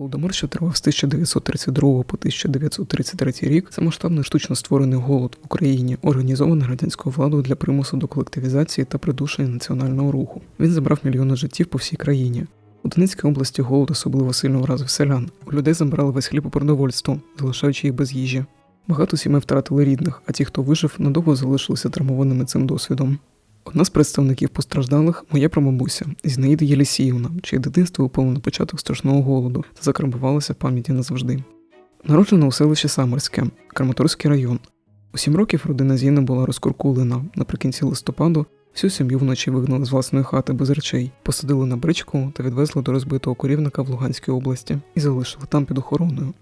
Голодомор, що тривав з 1932 по 1933 рік, це масштабний штучно створений голод в Україні, організований радянською владою для примусу до колективізації та придушення національного руху. Він забрав мільйони життів по всій країні. У Донецькій області голод особливо сильно вразив селян. У людей забрали весь хліб у продовольство, залишаючи їх без їжі. Багато сімей втратили рідних, а ті, хто вижив, надовго залишилися травмованими цим досвідом. Одна з представників постраждалих моя прабабуся Зінаїда Єлісіївна, чиє дитинство випало на початок страшного голоду та закарбувалося в пам'яті назавжди. Народжена у селищі Самарське, Краматорський район. У сім років родина Зіни була розкуркулена. Наприкінці листопаду всю сім'ю вночі вигнали з власної хати без речей, посадили на бричку та відвезли до розбитого корівника в Луганській області і залишили там під охороною.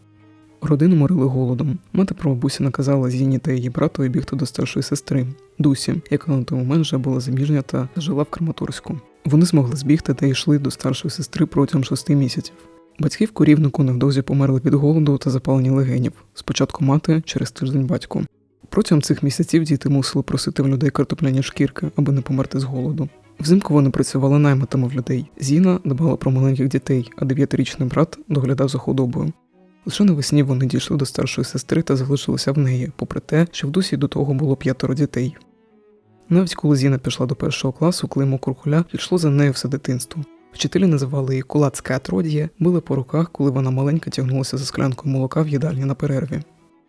Родину морили голодом. Мати прабабусі наказала Зіні та її братові бігти до старшої сестри Дусі, яка на той момент вже була заміжня та жила в Краматорську. Вони змогли збігти та йшли до старшої сестри протягом шести місяців. Батьки в корівнику невдовзі померли від голоду та запалення легенів. Спочатку мати, через тиждень батько. Протягом цих місяців діти мусили просити в людей картопляні шкірки, аби не померти з голоду. Взимку вони працювали наймитами в людей. Зіна дбала про маленьких дітей, а дев'ятирічний брат доглядав за худобою. Лише навесні вони дійшли до старшої сестри та залишилися в неї, попри те, що в дусі до того було п'ятеро дітей. Навіть коли Зіна пішла до першого класу, клеймо куркуля йшло за нею все дитинство. Вчителі називали її кулацьке отродіє, били по руках, коли вона маленька тягнулася за склянкою молока в їдальні на перерві.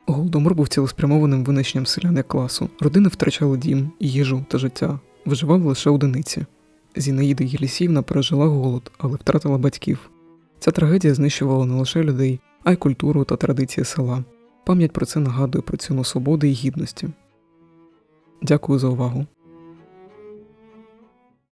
Голодомор був цілеспрямованим винищенням селян як класу. Родини втрачали дім, їжу та життя, виживали лише одиниці. Зінаїда Єлісіївна пережила голод, але втратила батьків. Ця трагедія знищувала не лише людей, а й культуру та традиції села. Пам'ять про це нагадує про ціну свободи і гідності. Дякую за увагу.